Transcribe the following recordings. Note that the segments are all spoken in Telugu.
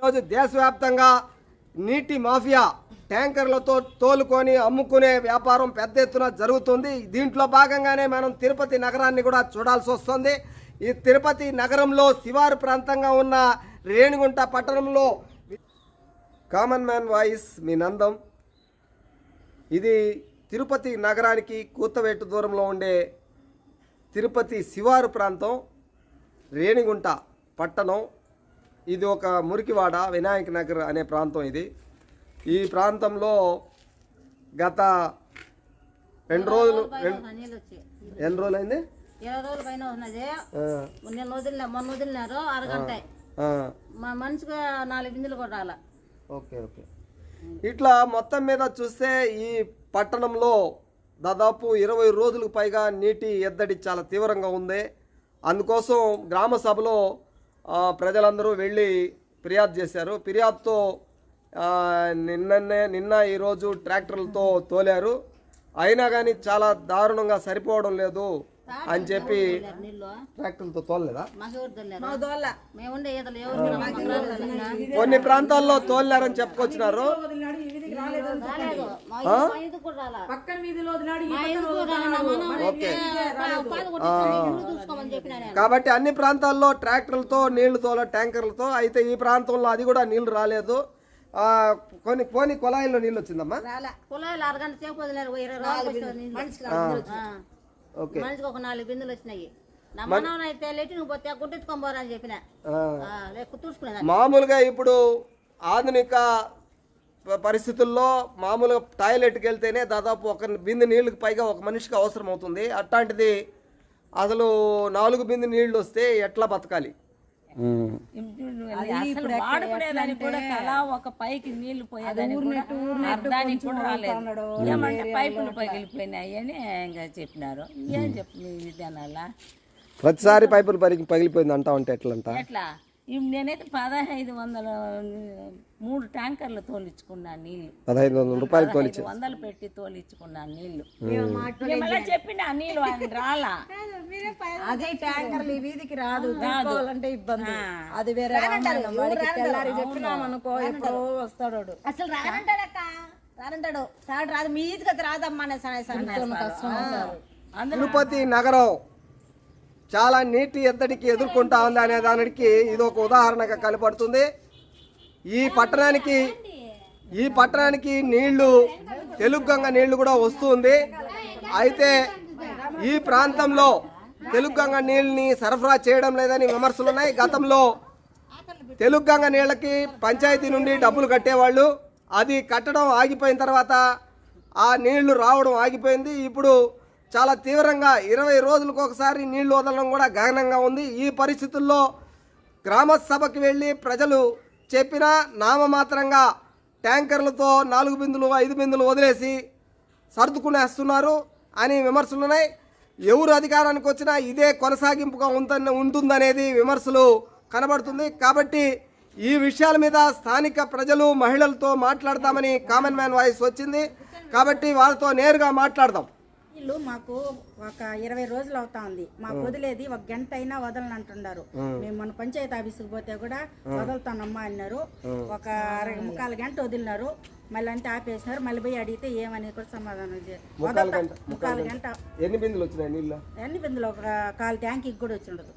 ఈరోజు దేశవ్యాప్తంగా నీటి మాఫియా ట్యాంకర్లతో తోలుకొని అమ్ముకునే వ్యాపారం పెద్ద ఎత్తున జరుగుతుంది. దీంట్లో భాగంగానే మనం తిరుపతి నగరాన్ని కూడా చూడాల్సి వస్తుంది. ఈ తిరుపతి నగరంలో శివారు ప్రాంతంగా ఉన్న రేణిగుంట పట్టణంలో కామన్ మ్యాన్ వాయిస్ మీ నందం. ఇది తిరుపతి నగరానికి కూతవేటు దూరంలో ఉండే తిరుపతి శివారు ప్రాంతం రేణిగుంట పట్టణం. ఇది ఒక మురికివాడ వినాయక నగర్ అనే ప్రాంతం ఇది. ఈ ప్రాంతంలో గత రెండు రోజులు రెండు ఎన్ని రోజులు అయింది ఇరవై రోజుల పైన ఉన్నది. ఆ, నిన్న వదిలిన మొన్న వదిలినారు అరగంట. ఆ, మా మనిషికి నాలుగు బిందులు కూడా రాల. Okay okay. ఇట్లా మొత్తం మీద చూస్తే ఈ పట్టణంలో దాదాపు ఇరవై రోజులకు పైగా నీటి ఎద్దడి చాలా తీవ్రంగా ఉంది. అందుకోసం గ్రామ సభలో ప్రజలందరూ వెళ్ళి ఫిర్యాదు చేశారు. ఫిర్యాదుతో నిన్ననే నిన్న ఈరోజు ట్రాక్టర్లతో తోలారు. అయినా కానీ చాలా దారుణంగా సరిపోవడం లేదు. అని చెప్పి నీళ్ళు ట్రాక్టర్లతో తోలలేదా? కొన్ని ప్రాంతాల్లో తోలారని చెప్పుకొచ్చినారు. కాబట్టి అన్ని ప్రాంతాల్లో ట్రాక్టర్లతో నీళ్ళు తోల ట్యాంకర్లతో అయితే ఈ ప్రాంతంలో అది కూడా నీళ్ళు రాలేదు. ఆ, కొన్ని పోని కుళాయిల్లో నీళ్ళు వచ్చిందమ్మా? రాలా. కుళాయిలు అరగంట సేపు మనిషికి ఒక నాలుగు బిందులు వచ్చినాయి. అయితే పోతే పోరా అని చెప్పిన. మామూలుగా ఇప్పుడు ఆధునిక పరిస్థితుల్లో మామూలుగా టాయిలెట్కి వెళ్తేనే దాదాపు ఒక బిందె నీళ్ళకి పైగా ఒక మనిషికి అవసరం అవుతుంది అట్లాంటిది అసలు నాలుగు బిందె నీళ్ళు వస్తే ఎట్లా బతకాలి? కూడా ఒక పైకి నీళ్ళు పోయేదానికి కూడా అర్ధానికి కూడా రాలేదు. ఏమంటే పైపులు పగిలిపోయినాయి అని ఇంకా చెప్పినారు. ఏం చెప్పు విధానాలా? ప్రతిసారి పైపులు పగిలి పగిలిపోయింది అంటా ఉంటే ఎట్లంట? ఎట్లా? నేనైతే పదహైదు వందల మూడు ట్యాంకర్లు తోలించుకున్నాను నీళ్ళు. పదహైదు వందల రూపాయలు ఐదు వందలు పెట్టి తోలించుకున్నాను నీళ్ళు. మళ్ళీ చెప్పిన నీళ్ళు ఆయన రాలా. అదే ట్యాంకర్లు ఈ వీధికి రాదు తీసుకోవాలంటే ఇబ్బంది. అది వేరే తెల్లారి చెప్పినాం అనుకో ఎప్పుడో వస్తాడు వాడు. అసలు రానంటాడక్క రానంటాడు సాడు రాదు మీ ఈదికి రాదమ్మా అనేసి అనేసి. తిరుపతి నగరం. చాలా నీటి ఎద్దడికి ఎదుర్కొంటా ఉంది అనే దానికి ఇది ఒక ఉదాహరణగా కనపడుతుంది. ఈ పట్టణానికి ఈ పట్టణానికి నీళ్ళు తెలుగు గంగ నీళ్ళు కూడా వస్తుంది. అయితే ఈ ప్రాంతంలో తెలుగు గంగ నీళ్ళని సరఫరా చేయడం లేదని విమర్శలు ఉన్నాయి గతంలో తెలుగు గంగ నీళ్ళకి పంచాయతీ నుండి డబ్బులు కట్టేవాళ్ళు. అది కట్టడం ఆగిపోయిన తర్వాత ఆ నీళ్ళు రావడం ఆగిపోయింది. ఇప్పుడు చాలా తీవ్రంగా ఇరవై రోజులకు ఒకసారి నీళ్ళు వదలడం కూడా గగనంగా ఉంది. ఈ పరిస్థితుల్లో గ్రామ సభకి వెళ్ళి ప్రజలు చెప్పిన నామమాత్రంగా ట్యాంకర్లతో నాలుగు బిందులు ఐదు బిందులు వదిలేసి సర్దుకునేస్తున్నారు అని విమర్శలు ఉన్నాయి. ఎవరు అధికారానికి వచ్చినా ఇదే కొనసాగింపుగా ఉందని ఉంటుందనేది విమర్శలు కనబడుతుంది. కాబట్టి ఈ విషయాల మీద స్థానిక ప్రజలు మహిళలతో మాట్లాడతామని కామన్ మ్యాన్ వాయిస్ వచ్చింది. కాబట్టి వాళ్ళతో నేరుగా మాట్లాడదాం. వీళ్ళు మాకు ఒక ఇరవై రోజులు అవుతా ఉంది. మాకు వదిలేది ఒక గంట అయినా వదలని అంటున్నారు. మేము మన పంచాయతీ ఆఫీస్కి పోతే కూడా వదులుతానమ్మా అన్నారు. ఒక అర ముక్కాలు గంట వదిలినారు. మళ్ళీ అంతా ఆపేసినారు. మళ్ళీ పోయి అడిగితే ఏమనేది కూడా సమాధానం ముక్కాలు గంట ఎన్ని బిందులు వచ్చినాయి నీళ్ళు? ఎన్ని బిందులు? ఒక కాలు ట్యాంకీకి కూడా వచ్చి ఉండదు.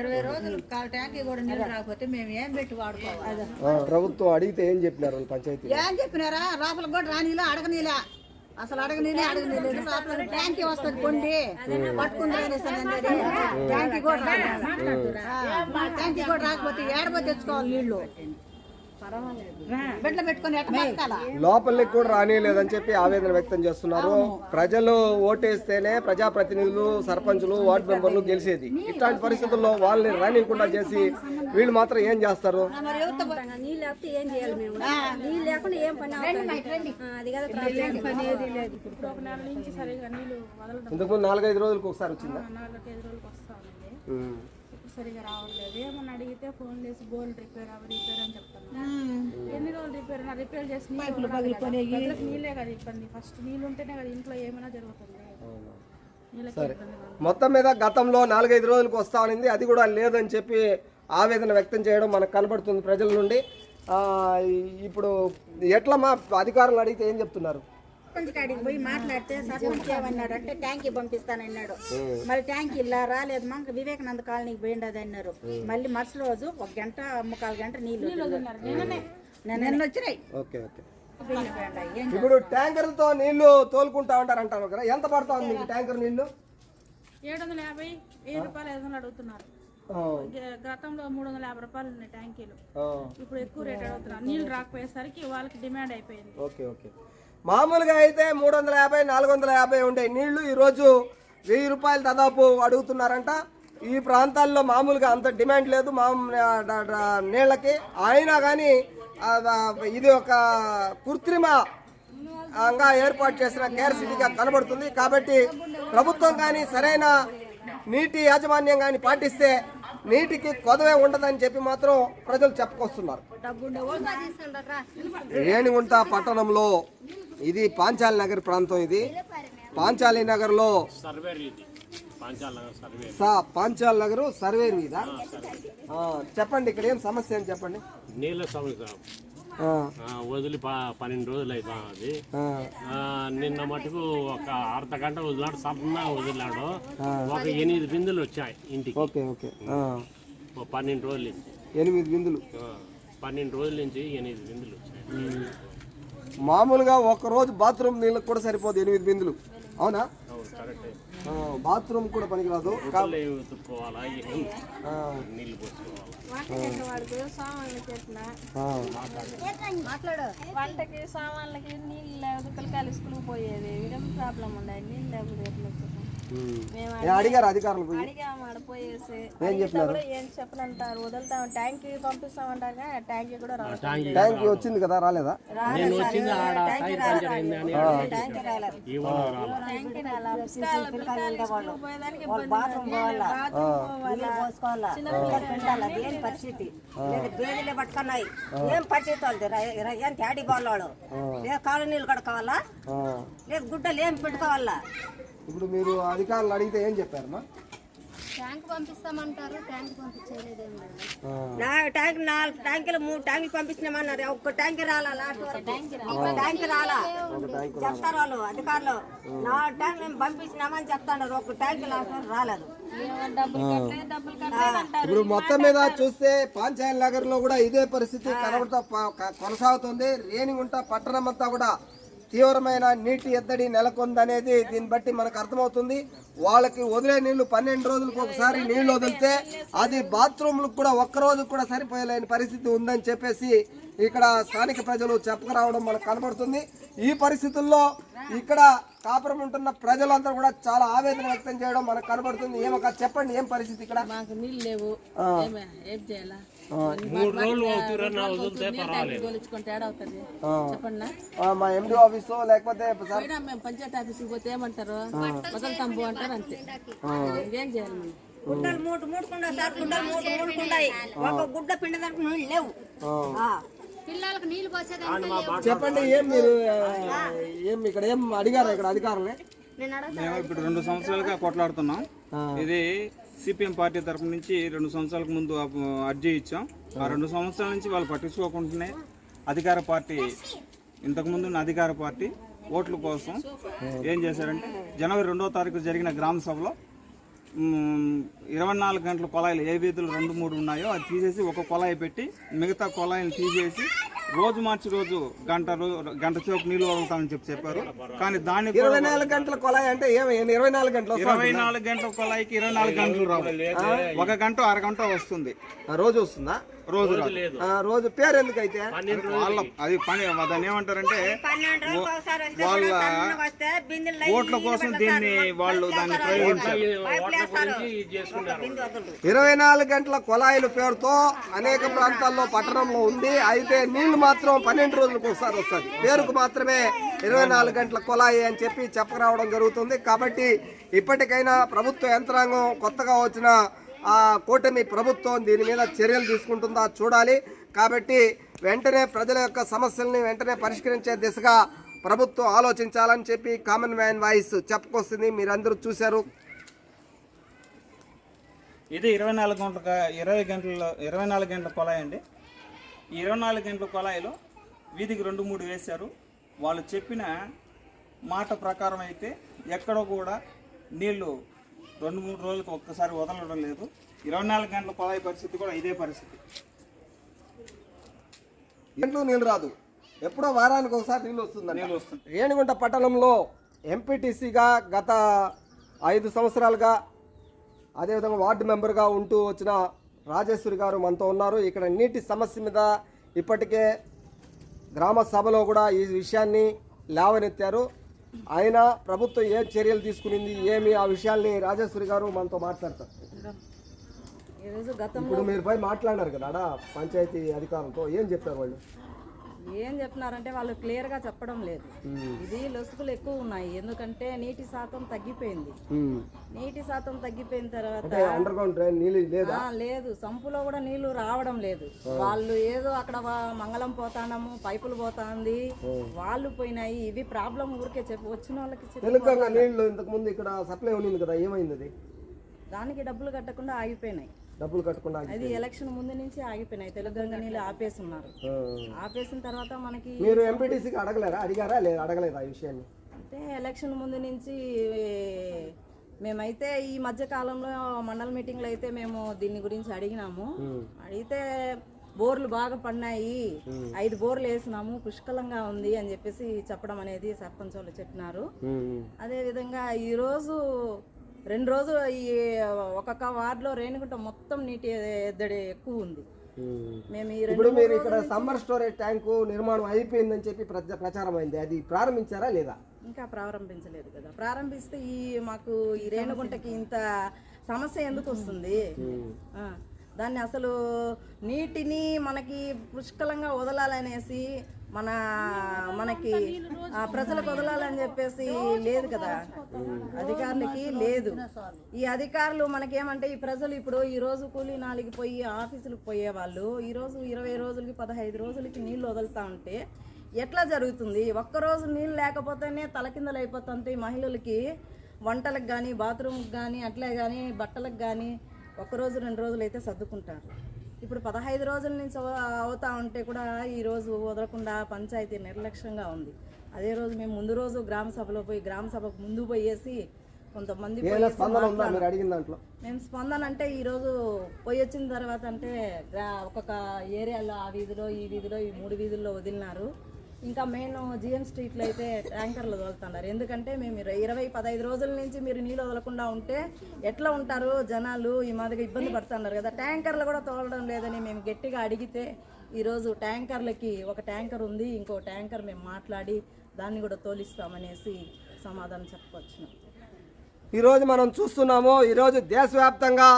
ఇరవై రోజులు కాలు ట్యాంకీ కూడా నీళ్ళు రాకపోతే మేము ఏం పెట్టి వాడుకోవాలి? ప్రభుత్వం అడిగితే ఏం చెప్పినారు పంచాయతీ ఏం చెప్పినారా? లోపల కూడా రానీలా అడగనీలా. అసలు అడగనీలే అడగనీలేదు లోపల ట్యాంకీ వస్తుంది కొండి. అనేది. ట్యాంకీ కూడా ట్యాంకీ కూడా రాకపోతే ఏడబో తెచ్చుకోవాలి నీళ్ళు లోపలికి కూడా రానియలేదని చెప్పి ఆవేదన వ్యక్తం చేస్తున్నారు. ప్రజలు ఓటేస్తేనే ప్రజాప్రతినిధులు సర్పంచులు వార్డు మెంబర్లు గెలిచేది ఇట్లాంటి పరిస్థితుల్లో వాళ్ళని రానియకుండా చేసి వీళ్ళు మాత్రం ఏం చేస్తారు? మరి ఎవరితో నీళ్ళు లేకపోతే ఏం చేయాలి మేము? నీళ్ళు లేకుండా ఏం పని అవుతుంది? ఆ, అది కదా పని ఏది లేదు. ఇప్పుడు ఒక నెల నుంచి సరిగా నీళ్ళు వదలడం ఇంతకు నాలుగైదు రోజులకు ఒకసారి వచ్చిందా? సరిగా రావట్లేదు. ఏమన్నా అడిగితే ఫోన్ చేసి బోల్ రిపేర్ అవి రిపేర్ అని చెప్తాను ఎన్ని రోజులు రిపేర్ అయినా రిపేర్ చేసి నీళ్ళే కదా. ఇబ్బంది. ఫస్ట్ నీళ్ళు ఉంటేనే కదా ఇంట్లో ఏమైనా జరుగుతుంది. సరే. మొత్తం మీద గతంలో నాలుగైదు రోజులకు వస్తా ఉన్నింది అది కూడా లేదని చెప్పి ఆవేదన వ్యక్తం చేయడం మనకు కనబడుతుంది ప్రజల నుండి. ఆ, ఇప్పుడు ఎట్లమ్మా అధికారులు అడిగితే ఏం చెప్తున్నారు? సర్పంచ్ కాడికి పోయి మాట్లాడితే సర్పంచ్ ఏమన్నాడు అంటే ట్యాంకీ పంపిస్తానన్నాడు మరి ట్యాంకీ ఇలా రాలేదు మాకు. వివేకానంద కాలనీకి పోయిండదు అన్నారు. మళ్ళీ మరుసటి రోజు ఒక గంట ముక్కాలు గంట నీళ్ళు నిన్న వచ్చినాయి. Okay okay. ఇప్పుడు నీళ్ళు తోలుకుంటా ఉంటారు అంటారు కదా ఎంత పడతా ఉంది మీకు ట్యాంకర్ నీళ్ళు ఏడు వందల యాభై వెయ్యి రూపాయలు ఐదు వందలు అడుగుతున్నారు. గతంలో మూడు వందల యాభై రూపాయలు ఉన్నాయి ట్యాంకీలు. ఆ, ఇప్పుడు ఎక్కువ రేట్ అడుగుతున్నారు. నీళ్ళు రాకపోయేసరికి వాళ్ళకి డిమాండ్ అయిపోయింది. Okay okay. మామూలుగా అయితే మూడు వందల యాభై నాలుగు వందల యాభై ఉండే నీళ్ళు ఈరోజు వెయ్యి రూపాయలు దాదాపు అడుగుతున్నారంట. ఈ ప్రాంతాల్లో మామూలుగా అంత డిమాండ్ లేదు మా నీళ్ళకి. అయినా కానీ ఇది ఒక కృత్రిమ అంగా ఏర్పాటు చేసిన కేర్ సిటీగా కనబడుతుంది. కాబట్టి ప్రభుత్వం కానీ సరైన నీటి యాజమాన్యం కానీ పాటిస్తే నీటికి కొదవే ఉండదని చెప్పి మాత్రం ప్రజలు చెప్పుకొస్తున్నారు. రేణిగుంట పట్టణంలో ఇది పాంచాలి నగర్ ప్రాంతం ఇది. పాంచాలి నగర్లో సా పాంచాల్ నగర్ సర్వే మీద చెప్పండి ఇక్కడ ఏం సమస్య అని చెప్పండి. నీళ్ళ సమస్య. వదిలి పన్నెండు రోజులు అవుతా అది ఆ, ఆ, నిన్న మటుకు ఒక అర్ధ గంట వదిలాడు సపన్నా వదిలాడు. ఒక ఎనిమిది బిందులు వచ్చాయి ఇంటికి. Okay okay. పన్నెండు రోజుల నుంచి. ఎనిమిది బిందులు. పన్నెండు రోజుల నుంచి ఎనిమిది బిందులు వచ్చాయి. మామూలుగా ఒక రోజు బాత్రూమ్ నీళ్ళకి కూడా సరిపోదు ఎనిమిది బిందులు. అవునా? అవును కరెక్ట్. ఆ, బాత్రూమ్ కూడా పనికిరాదు నీళ్ళు పోసుకోవాలా? వంటకి సామాన్లకి నీళ్ళు లేదు పిల్లకాయలు స్కూల్కి పోయేది ప్రాబ్లం ఉండదు? నీళ్ళు లేకపోతే అడిగారు అధికారులు ఏం చెప్పినారు? ఏం చెప్పనంటారు. వదులుతాం. ట్యాంకీ పంపిస్తామంటారు కానీ ట్యాంకీ కూడా రాదు ట్యాంక్ ట్యాంక్ వచ్చింది కదా రాలేదా? పరిస్థితి? బేదీలే పట్టుకున్నాయి. ఏం పరిస్థితి వాళ్ళది? బాలోడు లేదు కాలు నీళ్ళు కడుకోవాలా ఆ. లేదు గుడ్డలు ఏం పెట్టుకోవాలా? ఇప్పుడు మీరు అధికారులు అడిగితే ఏం చెప్పారమ్మా? ట్యాంక్ పంపిస్తామంటారు ట్యాంక్ నా ట్యాంక్ నాలుగు ట్యాంకులు మూడు ట్యాంకులు పంపించినామన్నారు. ఒక్క ట్యాంక్ రాలా లాస్ట్ వరకు? ఒక్క ట్యాంక్ రాలా? చెప్తారు వాళ్ళు అధికారులు. నా ట్యాంక్ మేము పంపించినామని చెప్తాడు ఒక్క ట్యాంక్ లాస్ట్ వరకు రాలేదు. ఇప్పుడు మొత్తం మీద చూస్తే పాంచాయల్ నగర్లో కూడా ఇదే పరిస్థితి కనబడుతా కొనసాగుతుంది. రేణిగుంట పట్టణం అంతా కూడా తీవ్రమైన నీటి ఎద్దడి నెలకొందనేది దీన్ని బట్టి మనకు అర్థమవుతుంది. వాళ్ళకి వదిలే నీళ్ళు పన్నెండు రోజులకు ఒకసారి నీళ్ళు వదిలితే అది బాత్రూమ్లకు కూడా ఒక్కరోజు కూడా సరిపోయలేని పరిస్థితి ఉందని చెప్పేసి ఇక్కడ స్థానిక ప్రజలు చెప్పకరావడం మనకు కనబడుతుంది. ఈ పరిస్థితుల్లో ఇక్కడ కాపురం ఉంటున్న ప్రజలంతా కూడా చాలా ఆవేదన వ్యక్తం చేయడం మనకు కనబడుతుంది. ఏమొక చెప్పండి ఏం పరిస్థితి ఇక్కడ? మాకు నీళ్ళు లేవు. ఏం చేయాలా? మూడు రోజులు వదిలితే పర్వాలేదు ఏడవుతుంది ఆ. చెప్పండి. ఆ, మా ఎండి ఆఫీసు లేకపోతే మేము పంచాయతీ ఆఫీస్కి పోతే ఏమంటారు? వదలుతాం పో అంటారు అంతే. ఇంకేం చేయాలి గుడ్డలు మూడు మూడుకుండా సార్ గుడ్డలు మూడు మూడుకుండాయి ఒక గుడ్డ పిండదానికి నీళ్ళు లేవు. ఆ. పిల్లలకు నీళ్ళు పోసేదానికి చెప్పండి ఏం మీరు ఏం ఇక్కడ ఏం అడిగారు ఇక్కడ అధికారులే మేము ఇప్పుడు రెండు సంవత్సరాలుగా కొట్లాడుతున్నాం. ఇది సిపిఎం పార్టీ తరపు నుంచి రెండు సంవత్సరాలకు ముందు అర్జీ ఇచ్చాం. ఆ రెండు సంవత్సరాల నుంచి వాళ్ళు పట్టించుకోకుండానే అధికార పార్టీ ఇంతకుముందు ఉన్న అధికార పార్టీ ఓట్ల కోసం ఏం చేశారంటే జనవరి రెండో తారీఖు జరిగిన గ్రామ సభలో ఇరవై నాలుగు గంటల కొలాయిలు ఏ వీధులు రెండు మూడు ఉన్నాయో అది తీసేసి ఒక కొలాయి పెట్టి మిగతా కొలాయిని తీసేసి రోజు మార్చి రోజు గంట గంట చోపు నీళ్ళు వదులుతామని చెప్పి చెప్పారు. కానీ దాన్ని ఇరవై నాలుగు గంటల కొలాయి అంటే ఇరవై నాలుగు గంటలు? ఇరవై నాలుగు గంటల కొలాయికి ఇరవై నాలుగు గంటలు రావు ఒక గంట అరగంట వస్తుంది. రోజు వస్తుందా? రోజు రోజు పేరు ఎందుకు అయితే వాళ్ళ అది పని దాన్ని ఏమంటారంటే వాళ్ళ ఓట్ల కోసం దీన్ని వాళ్ళు దాన్ని ప్రయోగించారు. ఇరవై నాలుగు గంటల కొలాయిల పేరుతో అనేక ప్రాంతాల్లో పట్టణంలో ఉంది. అయితే నీళ్ళు మాత్రం పన్నెండు రోజులకు ఒకసారి వస్తుంది. పేరుకు మాత్రమే ఇరవై నాలుగు గంటల కొలాయి అని చెప్పి చెప్పరావడం జరుగుతుంది. కాబట్టి ఇప్పటికైనా ప్రభుత్వ యంత్రాంగం కొత్తగా వచ్చిన కూటమి ప్రభుత్వం దీని మీద చర్యలు తీసుకుంటుందా చూడాలి. కాబట్టి వెంటనే ప్రజల యొక్క సమస్యల్ని వెంటనే పరిష్కరించే దిశగా ప్రభుత్వం ఆలోచించాలని చెప్పి కామన్ మ్యాన్ వాయిస్ చెప్పుకొస్తుంది. మీరందరూ చూశారు. ఇది ఇరవై నాలుగు గంటల ఇరవై గంటల ఇరవై నాలుగు గంటల కొలాయి అండి ఈ ఇరవై నాలుగు గంటల కొలాయిలో వీధికి రెండు మూడు వేశారు. వాళ్ళు చెప్పిన మాట ప్రకారం అయితే ఎక్కడో కూడా నీళ్ళు రెండు మూడు రోజులకు ఒక్కసారి వదలడం లేదు. ఇరవై నాలుగు గంటల కొలాయి పరిస్థితి కూడా ఇదే పరిస్థితి. ఇంట్లో నీళ్ళు రాదు. ఎప్పుడో వారానికి ఒకసారి నీళ్ళు వస్తుంది నీళ్ళు వస్తుంది. రేణిగుంట పట్టణంలో ఎంపీటీసీగా గత ఐదు సంవత్సరాలుగా అదేవిధంగా వార్డు మెంబర్గా ఉంటూ వచ్చిన రాజేశ్వరి గారు మనతో ఉన్నారు. ఇక్కడ నీటి సమస్య మీద ఇప్పటికే గ్రామ సభలో కూడా ఈ విషయాన్ని లేవనెత్తారు. ఆయన ప్రభుత్వం ఏ చర్యలు తీసుకునింది ఏమి ఆ విషయాల్ని రాజేశ్వరి గారు మనతో మాట్లాడతారు. ఇప్పుడు మీరు పోయి మాట్లాడినారు కదా పంచాయతీ అధికారులతో ఏం చెప్పారు వాళ్ళు? ఏం చెప్తున్నారంటే వాళ్ళు క్లియర్గా చెప్పడం లేదు. ఇది లొసుకులు ఎక్కువ ఉన్నాయి. ఎందుకంటే నీటి శాతం తగ్గిపోయింది. నీటి శాతం తగ్గిపోయిన తర్వాత లేదా? ఆ, లేదు. సంపులో కూడా నీళ్ళు రావడం లేదు. వాళ్ళు ఏదో అక్కడ వా- మంగళం పోతానము పైపులు పోతాంది. వాళ్ళు పోయినాయి. ఇవి ప్రాబ్లం ఊరికే చెప్పి వచ్చిన వాళ్ళకి చెప్పి తెలుగంగా నీళ్ళు ఇంతకు ముందు ఇక్కడ సప్లై ఉన్నింది కదా ఏమైంది అది? దానికి డబ్బులు కట్టకుండా ఆగిపోయినాయి. డబ్బులు కట్టకుండా ఆగి- అది ఎలక్షన్ ముందు నుంచి ఆగిపోయినాయి. తెలుగంగా నీళ్ళు ఆపేస్తున్నారు. ఆ. ఆపేసిన తర్వాత మనకి మీరు ఎంపీటీసీకి అడగలేరా? అడిగారా లేదా? అడగలేదా ఈ విషయాన్ని? అంటే ఎలక్షన్ ముందు నుంచి మేమైతే ఈ మధ్య కాలంలో మండల మీటింగ్లో అయితే మేము దీని గురించి అడిగినాము. అడిగితే బోర్లు బాగా పడినాయి. ఐదు బోర్లు వేసినాము. పుష్కలంగా ఉంది అని చెప్పేసి చెప్పడం అనేది సర్పంచ్ వాళ్ళు చెప్పినారు. అదే విధంగా ఈ రోజు రెండు రోజులు ఈ ఒక్కొక్క వార్డులో రేణుగుంట మొత్తం నీటి ఎద్దడి ఎక్కువ ఉంది. మేము. ఈ రెండు ఇప్పుడు మీరు ఇక్కడ సమ్మర్ స్టోరేజ్ ట్యాంకు నిర్మాణం అయిపోయిందని చెప్పి ప్రచ- ప్రచారం అయింది అది ప్రారంభించారా లేదా? ఇంకా ప్రారంభించలేదు కదా. ప్రారంభిస్తే ఈ మాకు ఈ రేణుగుంటకి ఇంత సమస్య ఎందుకు వస్తుంది? ఆ, దాన్ని అసలు నీటిని మనకి పుష్కలంగా వదలాలనేసి మన మనకి ఆ, ప్రజలకు వదలాలని చెప్పేసి లేదు కదా. అధికారులకి లేదు. ఈ అధికారులు మనకేమంటే ఈ ప్రజలు ఇప్పుడు ఈ రోజు కూలీ నాలుగు పోయి ఆఫీసులకు పోయేవాళ్ళు ఈరోజు ఇరవై రోజులకి పదహైదు రోజులకి నీళ్ళు వదులుతా ఉంటే ఎట్లా జరుగుతుంది? ఒక్కరోజు నీళ్ళు లేకపోతేనే తలకిందలు అయిపోతుంటాయి మహిళలకి. వంటలకు కానీ బాత్రూమ్కి కానీ అట్లే కానీ బట్టలకు కానీ ఒక్కరోజు రెండు రోజులు అయితే సర్దుకుంటారు. ఇప్పుడు పదహైదు రోజుల నుంచి అవ- అవుతా ఉంటే కూడా ఈ రోజు వదలకుండా పంచాయతీ నిర్లక్ష్యంగా ఉంది. అదే రోజు మేము ముందు రోజు గ్రామ సభలో పోయి గ్రామ సభకు ముందు పోయేసి కొంతమంది మేము స్పందన అంటే ఈరోజు పోయి వచ్చిన తర్వాత అంటే ఒక్కొక్క ఏరియాలో ఆ వీధిలో ఈ వీధిలో ఈ మూడు వీధుల్లో వదిలినారు. ఇంకా మెయిన్ జిఎం స్ట్రీట్లో అయితే ట్యాంకర్లు వదులుతున్నారు ఎందుకంటే మేము ఇరవై పదహైదు రోజుల నుంచి మీరు నీళ్ళు వదలకుండా ఉంటే ఎట్లా ఉంటారు? జనాలు ఈ మాదిరిగా ఇబ్బంది పడుతున్నారు కదా. ట్యాంకర్లు కూడా తోలడం లేదని మేము గట్టిగా అడిగితే ఈరోజు ట్యాంకర్లకి ఒక ట్యాంకర్ ఉంది ఇంకో ట్యాంకర్ మేము మాట్లాడి దాన్ని కూడా తోలిస్తామనేసి సమాధానం చెప్పవచ్చు ఈరోజు మనం చూస్తున్నాము ఈరోజు దేశవ్యాప్తంగా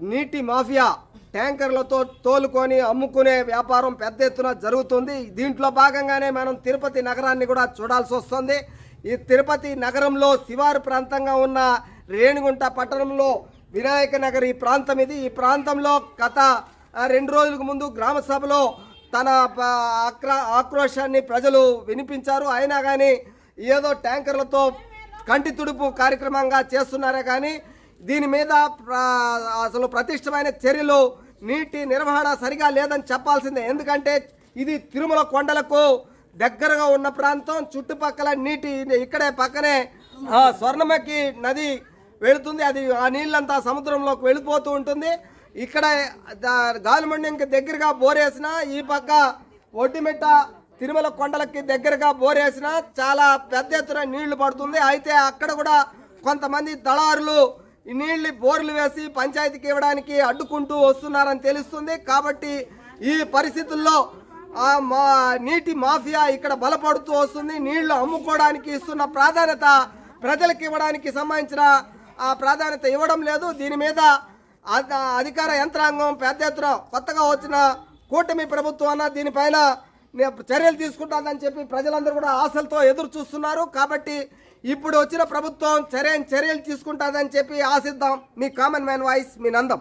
నీటి మాఫియా ట్యాంకర్లతో తోలుకొని అమ్ముకునే వ్యాపారం పెద్ద ఎత్తున జరుగుతుంది. దీంట్లో భాగంగానే మనం తిరుపతి నగరాన్ని కూడా చూడాల్సి వస్తుంది. ఈ తిరుపతి నగరంలో శివారు ప్రాంతంగా ఉన్న రేణిగుంట పట్టణంలో వినాయక నగర్ ఈ ప్రాంతం ఇది. ఈ ప్రాంతంలో గత రెండు రోజులకు ముందు గ్రామ సభలో తన ప- ఆక్ర ఆక్రోశాన్ని ప్రజలు వినిపించారు. అయినా కానీ ఏదో ట్యాంకర్లతో కంటి తుడుపు కార్యక్రమంగా చేస్తున్నారే కానీ దీని మీద అసలు ప్రతిష్టమైన చర్యలు నీటి నిర్వహణ సరిగా లేదని చెప్పాల్సిందే. ఎందుకంటే ఇది తిరుమల కొండలకు దగ్గరగా ఉన్న ప్రాంతం. చుట్టుపక్కల నీటి ఇక్కడే పక్కనే ఆ, స్వర్ణమక్కి నది వెళుతుంది. అది ఆ నీళ్ళంతా సముద్రంలోకి వెళ్ళిపోతూ ఉంటుంది. ఇక్కడ దా- గాలిమండ్యంకి దగ్గరగా బోరేసిన ఈ పక్క ఒడ్డిమెట్ట తిరుమల కొండలకి దగ్గరగా బోరేసిన చాలా పెద్ద ఎత్తున నీళ్ళు పడుతుంది. అయితే అక్కడ కూడా కొంతమంది దళారులు ఈ నీళ్ళు బోర్లు వేసి పంచాయతీకి ఇవ్వడానికి అడ్డుకుంటూ వస్తున్నారని తెలుస్తుంది. కాబట్టి ఈ పరిస్థితుల్లో మా నీటి మాఫియా ఇక్కడ బలపడుతూ వస్తుంది. నీళ్ళు అమ్ముకోవడానికి ఇస్తున్న ప్రాధాన్యత ప్రజలకు ఇవ్వడానికి సంబంధించిన ఆ ప్రాధాన్యత ఇవ్వడం లేదు. దీని మీద అధికార యంత్రాంగం పెద్ద ఎత్తున కొత్తగా వచ్చిన కూటమి ప్రభుత్వం అన్న దీనిపైన చర్యలు తీసుకుంటుందని చెప్పి ప్రజలందరూ కూడా ఆశలతో ఎదురు చూస్తున్నారు కాబట్టి ఇప్పుడు వచ్చిన ప్రభుత్వం చర్య చర్యలు తీసుకుంటుందని చెప్పి ఆశిద్దాం. మీ కామన్ మ్యాన్ వాయిస్ మీ నందం.